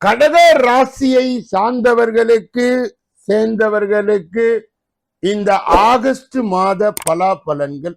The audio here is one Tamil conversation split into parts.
கடக ராசியை சார்ந்தவர்களுக்கு சேர்ந்தவர்களுக்கு இந்த ஆகஸ்ட் மாத பலாபலன்கள்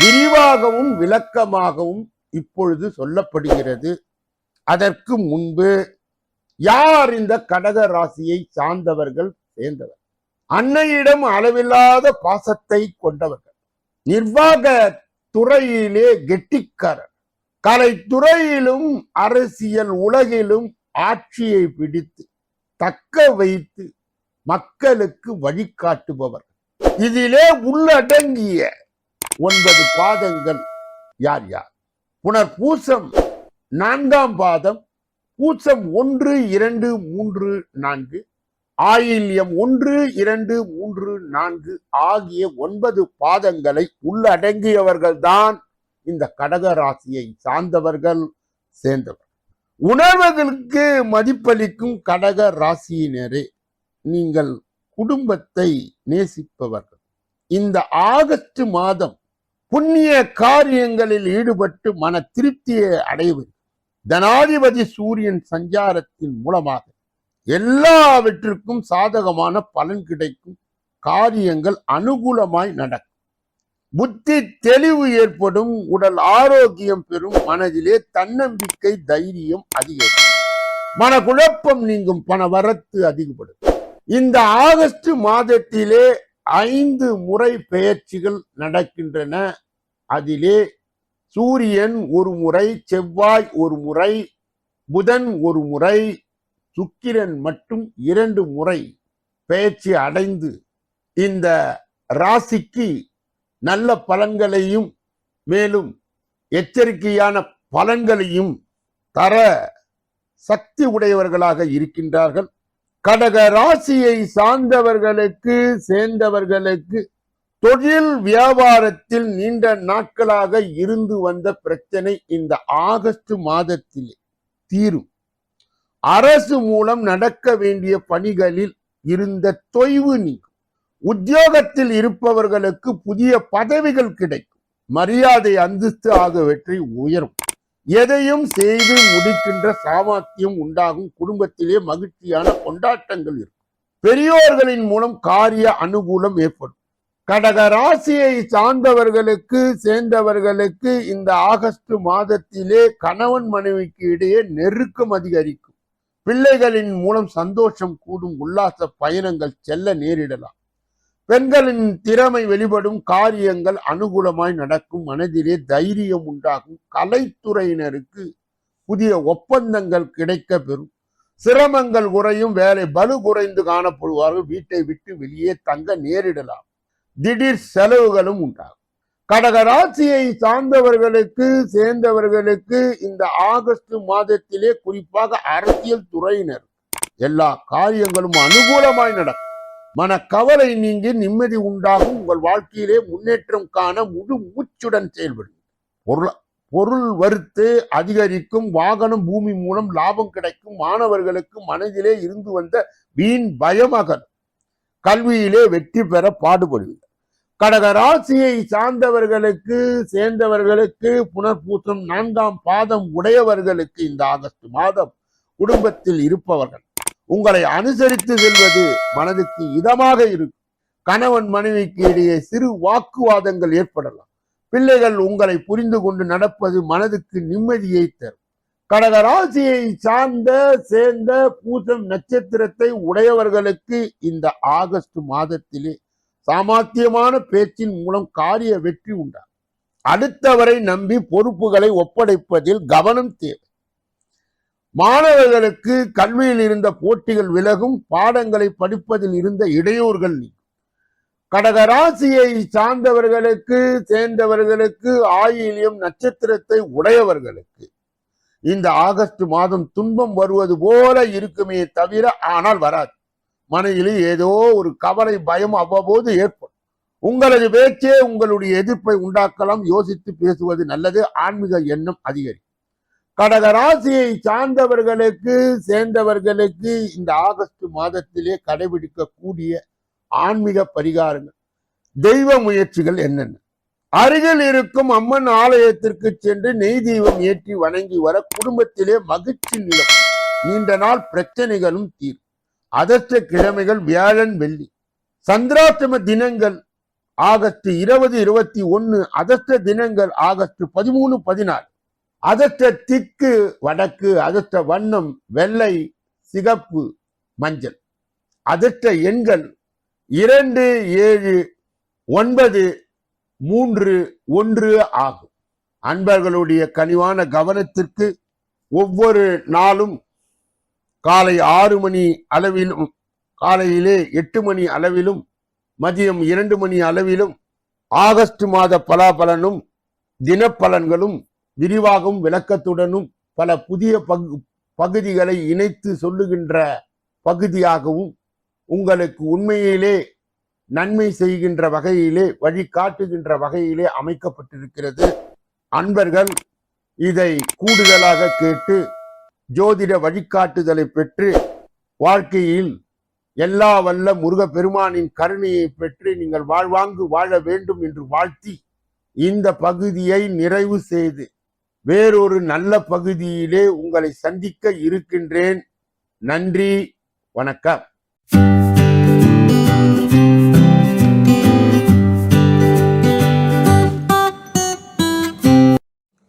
விரிவாகவும் விளக்கமாகவும் இப்பொழுது சொல்லப்படுகிறது. அதற்கு முன்பு யார் இந்த கடக ராசியை சார்ந்தவர்கள்? சேர்ந்தவர். அன்னையிடம் அளவில்லாத பாசத்தை கொண்டவர்கள். நிர்வாக துறையிலே கெட்டிக்காரர். கலைத்துறையிலும் அரசியல் உலகிலும் ஆட்சியை பிடித்து தக்க வைத்து மக்களுக்கு வழிகாட்டுபவர். இதிலே உள்ளடங்கிய ஒன்பது பாதங்கள் யார் யார்? புனர்பூசம் நான்காம் பாதம் பூசம் ஒன்று இரண்டு மூன்று நான்கு ஆயில்யம் ஒன்று இரண்டு மூன்று நான்கு ஆகிய ஒன்பது பாதங்களை உள்ளடங்கியவர்கள்தான் இந்த கடக ராசியை சார்ந்தவர்கள் சேர்ந்தவர்கள் உணர்வதற்கு மதிப்பளிக்கும் கடக ராசியினரே நீங்கள் குடும்பத்தை நேசிப்பவர்கள். இந்த ஆகஸ்ட் மாதம் புண்ணிய காரியங்களில் ஈடுபட்டு மன திருப்தியை அடைவது தனாதிபதி சூரியன் சஞ்சாரத்தின் மூலமாக எல்லாவற்றிற்கும் சாதகமான பலன் கிடைக்கும் காரியங்கள் அனுகூலமாய் நடக்கும். புத்தி தெளிவு ஏற்படும் உடல் ஆரோக்கியம் பெறும் மனதிலே தன்னம்பிக்கை தைரியம் அதிகரிக்கும். மனக்குழப்பம் நீங்கும் பண வரத்து அதிகப்படும். இந்த ஆகஸ்ட் மாதத்திலே ஐந்து முறை பெயர்ச்சிகள் நடக்கின்றன. அதிலே சூரியன் ஒரு முறை செவ்வாய் ஒரு முறை புதன் ஒரு முறை சுக்கிரன் மட்டும் இரண்டு முறை பெயர்ச்சி அடைந்து இந்த ராசிக்கு நல்ல பலன்களையும் மேலும் எச்சரிக்கையான பலன்களையும் தர சக்தி உடையவர்களாக இருக்கின்றார்கள். கடக ராசியை சார்ந்தவர்களுக்கு சேர்ந்தவர்களுக்கு தொழில் வியாபாரத்தில் நீண்ட நாட்களாக இருந்து வந்த பிரச்சனை இந்த ஆகஸ்ட் மாதத்தில் தீரும். அரசு மூலம் நடக்க வேண்டிய பணிகளில் இருந்த தொய்வு நீங்கும். உத்தியோகத்தில் இருப்பவர்களுக்கு புதிய பதவிகள் கிடைக்கும். மரியாதை அந்தஸ்து ஆகியவற்றை உயரும். எதையும் செய்து முடிக்கின்ற சாமர்த்தியம் உண்டாகும். குடும்பத்திலே மகிழ்ச்சியான கொண்டாட்டங்கள் இருக்கும். பெரியோர்களின் மூலம் காரிய அனுகூலம் ஏற்படும். கடக ராசியை சார்ந்தவர்களுக்கு சேர்ந்தவர்களுக்கு இந்த ஆகஸ்ட் மாதத்திலே கணவன் மனைவிக்கு இடையே நெருக்கம் அதிகரிக்கும். பிள்ளைகளின் மூலம் சந்தோஷம் கூடும். உல்லாச பயணங்கள் செல்ல நேரிடலாம். பெண்களின் திறமை வெளிப்படும் காரியங்கள் அனுகூலமாய் நடக்கும். மனதிலே தைரியம் உண்டாகும். கலைத்துறையினருக்கு புதிய ஒப்பந்தங்கள் கிடைக்க பெறும் சிரமங்கள் குறையும். வேலை பலு குறைந்து காணப்படுவார்கள். வீட்டை விட்டு வெளியே தங்க நேரிடலாம். திடீர் செலவுகளும் உண்டாகும். கடகராசியை சார்ந்தவர்களுக்கு சேர்ந்தவர்களுக்கு இந்த ஆகஸ்ட் மாதத்திலே குறிப்பாக அரசியல் துறையினர் எல்லா காரியங்களும் அனுகூலமாய் நடக்கும். மன கவலை நீங்கி நிம்மதி உண்டாகும். உங்கள் வாழ்க்கையிலே முன்னேற்றம் காண முழு மூச்சுடன் செயல்படும் பொருள் பொருள் வறுத்து அதிகரிக்கும். வாகனம் பூமி மூலம் லாபம் கிடைக்கும். மாணவர்களுக்கு மனதிலே இருந்து வந்த வீண் பயமகன் கல்வியிலே வெற்றி பெற பாடுபடுவீர்கள் கடக ராசியை சார்ந்தவர்களுக்கு சேர்ந்தவர்களுக்கு புனர்பூசம் நான்காம் பாதம் உடையவர்களுக்கு இந்த ஆகஸ்ட் மாதம் குடும்பத்தில் இருப்பவர்கள் உங்களை அனுசரித்து செல்வது மனதுக்கு இதமாக இருக்கும். கணவன் மனைவிக்கு இடையே சிறு வாக்குவாதங்கள் ஏற்படலாம். பிள்ளைகள் உங்களை புரிந்து கொண்டு நடப்பது மனதுக்கு நிம்மதியை தரும். கடக ராசியை சார்ந்த சேர்ந்த பூசம் நட்சத்திரத்தை உடையவர்களுக்கு இந்த ஆகஸ்ட் மாதத்திலே சாமர்த்தியமான பேச்சின் மூலம் காரிய வெற்றி உண்டாகும். அடுத்தவரை நம்பி பொறுப்புகளை ஒப்படைப்பதில் கவனம் தேவை. மாணவர்களுக்கு கல்வியில் இருந்த போட்டிகள் விலகும் பாடங்களை படிப்பதில் இருந்த இடையூறுகள் கடகராசியை சார்ந்தவர்களுக்கு சேர்ந்தவர்களுக்கு ஆயிலியம் நட்சத்திரத்தை உடையவர்களுக்கு இந்த ஆகஸ்ட் மாதம் துன்பம் வருவது போல இருக்குமே தவிர ஆனால் வராது. மனையிலே ஏதோ ஒரு கவலை பயம் அவ்வப்போது ஏற்படும். உங்களது பேச்சே உங்களுடைய எதிர்ப்பை உண்டாக்கலாம் யோசித்து பேசுவது நல்லது ஆன்மீக எண்ணம் அதிகரிக்கும் கடக ராசியை சார்ந்தவர்களுக்கு சேர்ந்தவர்களுக்கு இந்த ஆகஸ்ட் மாதத்திலே கடைபிடிக்கக்கூடிய ஆன்மீக பரிகாரங்கள். தெய்வ முயற்சிகள் என்னென்ன? அருகில் இருக்கும் அம்மன் ஆலயத்திற்கு சென்று நெய் தெய்வம் ஏற்றி வணங்கி வர குடும்பத்திலே மகிழ்ச்சி நிலம் நீண்ட நாள் பிரச்சனைகளும் தீரும். அதற்ற கிழமைகள் வியாழன் வெள்ளி. சந்திராசிரம தினங்கள் ஆகஸ்ட் இருபது இருபத்தி ஒன்னு அதற்ற தினங்கள் ஆகஸ்ட் பதிமூணு பதினாலு அதற்ற திக்கு வடக்கு அதற்ற வண்ணம் வெள்ளை சிகப்பு மஞ்சள். அதற்ற எண்கள் இரண்டு ஏழு ஒன்பது மூன்று ஒன்று ஆகும். அன்பர்களுடைய கனிவான கவனத்திற்கு ஒவ்வொரு நாளும் காலை ஆறு மணி அளவிலும் காலையிலே எட்டு மணி அளவிலும் மதியம் இரண்டு மணி அளவிலும் ஆகஸ்ட் மாத பலாபலனும் தினப்பலன்களும் விரிவாகவும் விளக்கத்துடனும் பல புதிய பகு பகுதிகளை இணைத்து சொல்லுகின்ற பகுதியாகவும் உங்களுக்கு உண்மையிலே நன்மை செய்கின்ற வகையிலே வழிகாட்டுகின்ற வகையிலே அமைக்கப்பட்டிருக்கிறது. அன்பர்கள் இதை கூடுதலாக கேட்டு ஜோதிட வழிகாட்டுதலை பெற்று வாழ்க்கையில் எல்லா வல்ல முருக பெருமானின் கருணையை பெற்று நீங்கள் வாழ்வாங்கு வாழ வேண்டும் என்று வாழ்த்தி இந்த பகுதியை நிறைவு செய்து வேறொரு நல்ல பகுதியிலே உங்களை சந்திக்க இருக்கின்றேன். நன்றி வணக்கம்.